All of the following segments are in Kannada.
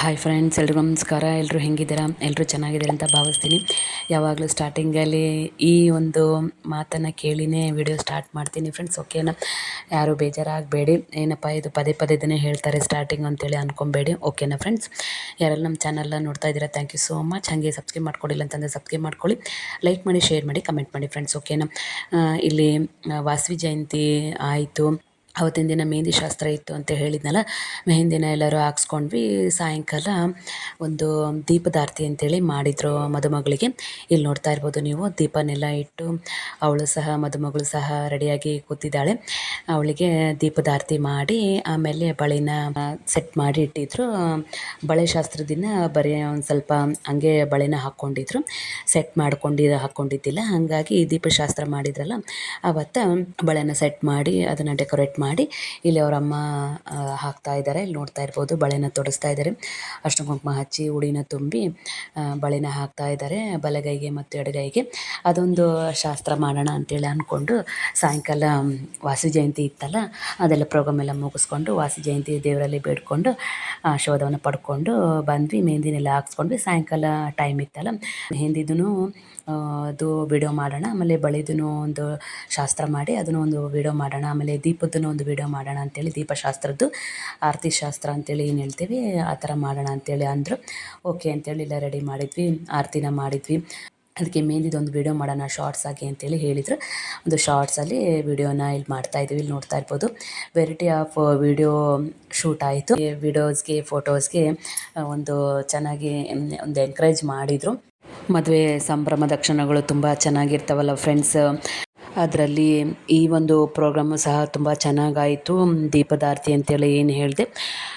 ಹಾಯ್ ಫ್ರೆಂಡ್ಸ್ ಎಲ್ರಿಗೂ ನಮಸ್ಕಾರ. ಎಲ್ಲರೂ ಹೆಂಗಿದ್ದೀರಾ? ಎಲ್ಲರೂ ಚೆನ್ನಾಗಿದ್ದೀರಾ ಅಂತ ಭಾವಿಸ್ತೀನಿ. ಯಾವಾಗಲೂ ಸ್ಟಾರ್ಟಿಂಗಲ್ಲಿ ಈ ಒಂದು ಮಾತನ್ನು ಕೇಳಿನೇ ವಿಡಿಯೋ ಸ್ಟಾರ್ಟ್ ಮಾಡ್ತೀನಿ ಫ್ರೆಂಡ್ಸ್ ಓಕೆನಾ ಯಾರೂ ಬೇಜಾರಾಗಬೇಡಿ. ಏನಪ್ಪ ಇದು ಪದೇ ಪದೇ ಇದನ್ನೇ ಹೇಳ್ತಾರೆ ಸ್ಟಾರ್ಟಿಂಗ್ ಅಂತೇಳಿ ಅಂದ್ಕೊಬೇಡಿ ಓಕೆನಾ ಫ್ರೆಂಡ್ಸ್ ಯಾರೆಲ್ಲ ನಮ್ಮ ಚಾನಲ್ನ ನೋಡ್ತಾ ಇದ್ದೀರಾ ಥ್ಯಾಂಕ್ ಯು ಸೋ ಮಚ್ ಹಾಗೆ ಸಬ್ಸ್ಕ್ರೈಬ್ ಮಾಡ್ಕೊಂಡಿಲ್ಲ ಅಂತಂದರೆ ಸಬ್ಸ್ಕ್ರೈಬ್ ಮಾಡ್ಕೊಳ್ಳಿ. ಲೈಕ್ ಮಾಡಿ ಶೇರ್ ಮಾಡಿ ಕಮೆಂಟ್ ಮಾಡಿ ಫ್ರೆಂಡ್ಸ್ ಓಕೆನಾ ಇಲ್ಲಿ ವಾಸವಿ ಜಯಂತಿ ಆಯಿತು. ಅವತ್ತಿನ ದಿನ ಮೆಹಂದಿ ಶಾಸ್ತ್ರ ಇತ್ತು ಅಂತ ಹೇಳಿದ್ನಲ್ಲ ಮೆಹಂದಿನ ಎಲ್ಲರೂ ಹಾಕ್ಸ್ಕೊಂಡ್ವಿ. ಸಾಯಂಕಾಲ ಒಂದು ದೀಪದಾರ್ತಿ ಅಂತೇಳಿ ಮಾಡಿದರು ಮದುಮಗಳಿಗೆ. ಇಲ್ಲಿ ನೋಡ್ತಾ ಇರ್ಬೋದು ನೀವು, ದೀಪನೆಲ್ಲ ಇಟ್ಟು ಅವಳು ಸಹ, ಮದುಮಗಳು ಸಹ ರೆಡಿಯಾಗಿ ಕೂತಿದ್ದಾಳೆ. ಅವಳಿಗೆ ದೀಪದಾರ್ತಿ ಮಾಡಿ ಆಮೇಲೆ ಬಳೆನ ಸೆಟ್ ಮಾಡಿ ಇಟ್ಟಿದ್ರು. ಬಳೆ ಶಾಸ್ತ್ರ ದಿನ ಬರೀ ಒಂದು ಸ್ವಲ್ಪ ಹಂಗೆ ಬಳೆನ ಹಾಕ್ಕೊಂಡಿದ್ರು. ಸೆಟ್ ಮಾಡ್ಕೊಂಡು ಹಾಕ್ಕೊಂಡಿದ್ದಿಲ್ಲ. ಹಾಗಾಗಿ ದೀಪಶಾಸ್ತ್ರ ಮಾಡಿದ್ರಲ್ಲ, ಅವತ್ತು ಬಳೆನ ಸೆಟ್ ಮಾಡಿ ಅದನ್ನು ಡೆಕೋರೇಟ್ ಮಾಡಿ ಇಲ್ಲಿ ಅವ್ರ ಅಮ್ಮ ಹಾಕ್ತಾ ಇದ್ದಾರೆ. ಇಲ್ಲಿ ನೋಡ್ತಾ ಇರ್ಬೋದು ಬಳೆನ ತೊಡಿಸ್ತಾ ಇದ್ದಾರೆ. ಅಷ್ಟು ಕುಂಕುಮ ಹಚ್ಚಿ ಉಡಿನ ತುಂಬಿ ಬಳೆನ ಹಾಕ್ತಾ ಇದ್ದಾರೆ. ಬಲಗೈಗೆ ಮತ್ತು ಎಡಗೈಗೆ. ಅದೊಂದು ಶಾಸ್ತ್ರ ಮಾಡೋಣ ಅಂತೇಳಿ ಅಂದ್ಕೊಂಡು ಸಾಯಂಕಾಲ ವಾಸಿ ಜಯಂತಿ ಇತ್ತಲ್ಲ, ಅದೆಲ್ಲ ಪ್ರೋಗ್ರಾಮ್ ಎಲ್ಲ ಮುಗಿಸ್ಕೊಂಡು ವಾಸಿ ಜಯಂತಿ ದೇವರಲ್ಲಿ ಬೇಡ್ಕೊಂಡು ಶೋಧವನ್ನು ಪಡ್ಕೊಂಡು ಬಂದ್ವಿ. ಮೆಹಂದಿನೆಲ್ಲ ಹಾಕ್ಸ್ಕೊಂಡ್ವಿ. ಸಾಯಂಕಾಲ ಟೈಮ್ ಇತ್ತಲ್ಲ ಮೆಹಂದಿದೂ ಅದು ವಿಡಿಯೋ ಮಾಡೋಣ. ಆಮೇಲೆ ಬಳೆದೂ ಒಂದು ಶಾಸ್ತ್ರ ಮಾಡಿ ಅದನ್ನು ಒಂದು ವಿಡಿಯೋ ಮಾಡೋಣ. ಆಮೇಲೆ ದೀಪದ್ದು ಒಂದು ವಿಡಿಯೋ ಮಾಡೋಣ ಅಂತೇಳಿ ದೀಪಶಾಸ್ತ್ರದ್ದು ಆರತಿ ಶಾಸ್ತ್ರ ಅಂತೇಳಿ ಏನು ಹೇಳ್ತೀವಿ, ಆ ಥರ ಮಾಡೋಣ ಅಂತೇಳಿ ಅಂದರು. ಓಕೆ ಅಂತೇಳಿ ಎಲ್ಲ ರೆಡಿ ಮಾಡಿದ್ವಿ, ಆರತಿನ ಮಾಡಿದ್ವಿ. ಅದಕ್ಕೆ ಒಂದು ವಿಡಿಯೋ ಮಾಡೋಣ ಶಾರ್ಟ್ಸ್ ಆಗಿ ಅಂತೇಳಿ ಹೇಳಿದರು. ಒಂದು ಶಾರ್ಟ್ಸಲ್ಲಿ ವಿಡಿಯೋನ ಇಲ್ಲಿ ಮಾಡ್ತಾ ಇದ್ದೀವಿ ಇಲ್ಲಿ ನೋಡ್ತಾ ಇರ್ಬೋದು. ವೆರೈಟಿ ಆಫ್ ವಿಡಿಯೋ ಶೂಟ್ ಆಯಿತು. ವಿಡಿಯೋಸ್ಗೆ ಫೋಟೋಸ್ಗೆ ಒಂದು ಚೆನ್ನಾಗಿ ಒಂದು ಎನ್ಕರೇಜ್ ಮಾಡಿದರು. ಮದುವೆ ಸಂಭ್ರಮದ ಕ್ಷಣಗಳು ತುಂಬ ಚೆನ್ನಾಗಿರ್ತಾವಲ್ಲ ಫ್ರೆಂಡ್ಸ್ ಅದರಲ್ಲಿ ಈ ಒಂದು ಪ್ರೋಗ್ರಾಮು ಸಹ ತುಂಬ ಚೆನ್ನಾಗಾಯಿತು. ದೀಪದಾರ್ತಿ ಅಂತೇಳಿ ಏನು ಹೇಳಿದೆ,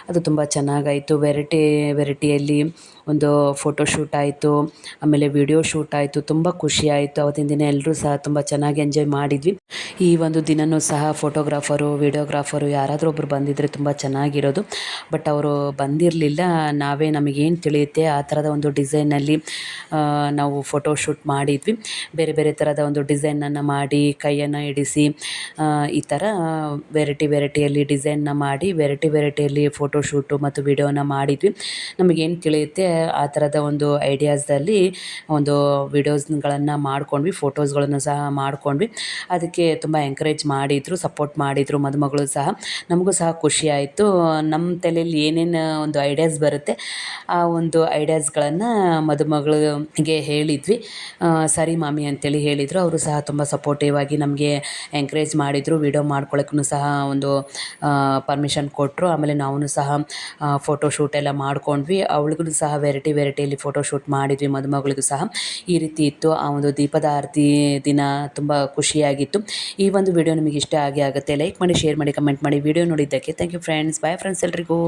ಅದು ತುಂಬ ಚೆನ್ನಾಗಾಯಿತು. ವೆರೈಟಿ, ವೆರೈಟಿಯಲ್ಲಿ ಒಂದು ಫೋಟೋ ಶೂಟ್ ಆಯಿತು, ಆಮೇಲೆ ವಿಡಿಯೋ ಶೂಟ್ ಆಯಿತು, ತುಂಬ ಖುಷಿ ಆಯಿತು. ಅವತ್ತಿನ ದಿನ ಎಲ್ಲರೂ ಸಹ ತುಂಬ ಚೆನ್ನಾಗಿ ಎಂಜಾಯ್ ಮಾಡಿದ್ವಿ. ಈ ಒಂದು ದಿನವೂ ಸಹ ಫೋಟೋಗ್ರಾಫರು, ವಿಡಿಯೋಗ್ರಾಫರು ಯಾರಾದರೂ ಒಬ್ಬರು ಬಂದಿದ್ದರೆ ತುಂಬ ಚೆನ್ನಾಗಿರೋದು. ಬಟ್ ಅವರು ಬಂದಿರಲಿಲ್ಲ. ನಾವೇ ನಮಗೇನು ತಿಳಿಯುತ್ತೆ? ಆ ಥರದ ಒಂದು ಡಿಸೈನಲ್ಲಿ ನಾವು ಫೋಟೋ ಶೂಟ್ ಮಾಡಿದ್ವಿ. ಬೇರೆ ಬೇರೆ ಥರದ ಒಂದು ಡಿಸೈನನ್ನು ಮಾಡಿ, ಕೈಯನ್ನು ಹಿಡಿಸಿ ಈ ಥರ ವೆರೈಟಿ ವೆರೈಟಿಯಲ್ಲಿ ಡಿಸೈನ್ನ ಮಾಡಿ, ವೆರೈಟಿ ವೆರೈಟಿಯಲ್ಲಿ ಫೋಟೋ ಶೂಟು ಮತ್ತು ವಿಡಿಯೋನ ಮಾಡಿದ್ವಿ. ನಮಗೇನು ತಿಳಿಯುತ್ತೆ? ಆ ಥರದ ಒಂದು ಐಡಿಯಾಸ್ದಲ್ಲಿ ಒಂದು ವಿಡಿಯೋಸ್ಗಳನ್ನು ಮಾಡ್ಕೊಂಡ್ವಿ, ಫೋಟೋಸ್ಗಳನ್ನು ಸಹ ಮಾಡ್ಕೊಂಡ್ವಿ. ಅದಕ್ಕೆ ತುಂಬ ಎಂಕರೇಜ್ ಮಾಡಿದರು ಸಪೋರ್ಟ್ ಮಾಡಿದರು ಮದುಮಗಳು ಸಹ. ನಮಗೂ ಸಹ ಖುಷಿ ಆಯಿತು. ನಮ್ಮ ತಲೆಯಲ್ಲಿ ಏನೇನು ಒಂದು ಐಡಿಯಾಸ್ ಬರುತ್ತೆ, ಆ ಒಂದು ಐಡಿಯಾಸ್ಗಳನ್ನು ಮದುಮಗಳಿಗೆ ಹೇಳಿದ್ವಿ. ಸರಿ ಮಾಮಿ ಅಂತೇಳಿ ಹೇಳಿದರು. ಅವರು ಸಹ ತುಂಬ ಸಪೋರ್ಟಿವ್ ಆಗಿ ನಮಗೆ ಎಂಕರೇಜ್ ಮಾಡಿದರು. ವಿಡಿಯೋ ಮಾಡ್ಕೊಳ್ಳೋಕ್ಕೂ ಸಹ ಒಂದು ಪರ್ಮಿಷನ್ ಕೊಟ್ಟರು ಆಮೇಲೆ ನಾವು ಸಹ ಫೋಟೋ ಶೂಟ್ ಎಲ್ಲ ಮಾಡ್ಕೊಂಡ್ವಿ. ಅವಳಿಗೂ ಸಹ ವೆರೈಟಿ ವೆರೈಟಿಯಲ್ಲಿ ಫೋಟೋ ಶೂಟ್ ಮಾಡಿದ್ವಿ ಮದುಮಗಳಿಗೂ ಸಹ. ಈ ರೀತಿ ಇತ್ತು. ಆ ಒಂದು ದೀಪದ ಆರತಿ ದಿನ ತುಂಬ ಖುಷಿಯಾಗಿತ್ತು. ಈ ಒಂದು ವಿಡಿಯೋ ನಿಮಗೆ ಇಷ್ಟ ಆಗೇ ಆಗುತ್ತೆ ಲೈಕ್ ಮಾಡಿ ಶೇರ್ ಮಾಡಿ ಕಮೆಂಟ್ ಮಾಡಿ. ವಿಡಿಯೋ ನೋಡಿದ್ದಕ್ಕೆ thank you friends bye friends ಎಲ್ರಿಗೂ.